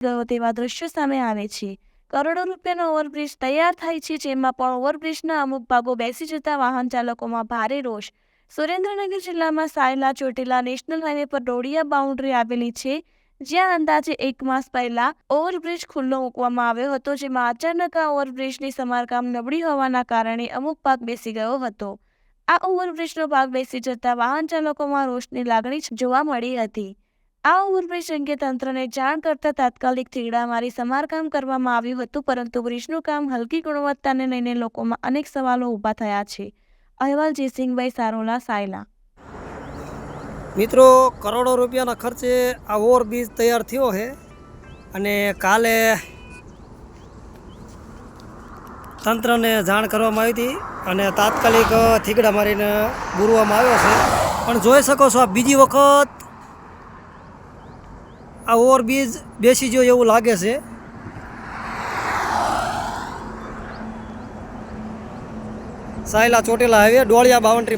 ગયો તેવા દ્રશ્યો સામે આવે છે. કરોડો રૂપિયાનો ઓવરબ્રિજ તૈયાર થાય છે, જેમાં પણ ઓવરબ્રિજના અમુક ભાગો બેસી જતા વાહન ચાલકોમાં ભારે રોષ. સુરેન્દ્રનગર જિલ્લામાં સાયલા ચોટીલા નેશનલ હાઈવે પર ડોડિયા બાઉન્ડ્રી આવેલી છે, જ્યાં અંદાજે એક માસ પહેલા ઓવરબ્રિજ ખુલ્લો મૂકવામાં આવ્યો હતો, જેમાં અચાનક આ ઓવરબ્રિજની સમારકામ નબળી હોવાના કારણે અમુક ભાગ બેસી ગયો હતો. આ ઓવરબ્રિજનો ભાગ બેસી જતા વાહન ચાલકોમાં રોષની લાગણી જોવા મળી હતી. આ ઓવરબ્રિજ અંગે તંત્રને જાણ કરતા તાત્કાલિક થીગડા મારી સમારકામ કરવામાં આવ્યું હતું, પરંતુ બ્રિજનું કામ હલકી ગુણવત્તાને લઈને લોકોમાં અનેક સવાલો ઊભા થયા છે. અહેવાલ જયસિંહભાઈ સારોલા, સાયલા. મિત્રો, કરોડો રૂપિયાના ખર્ચે આ ઓવરબ્રિજ તૈયાર થયો છે અને કાલે તંત્રને જાણ કરવામાં આવી હતી અને તાત્કાલિક થીગડા મારીને બુરવામાં આવ્યો છે. પણ જોઈ શકો છો, આ બીજી વખત આ ઓવરબ્રિજ બેસી જો એવું લાગે છે. Sayla Chotila highway Doliya boundary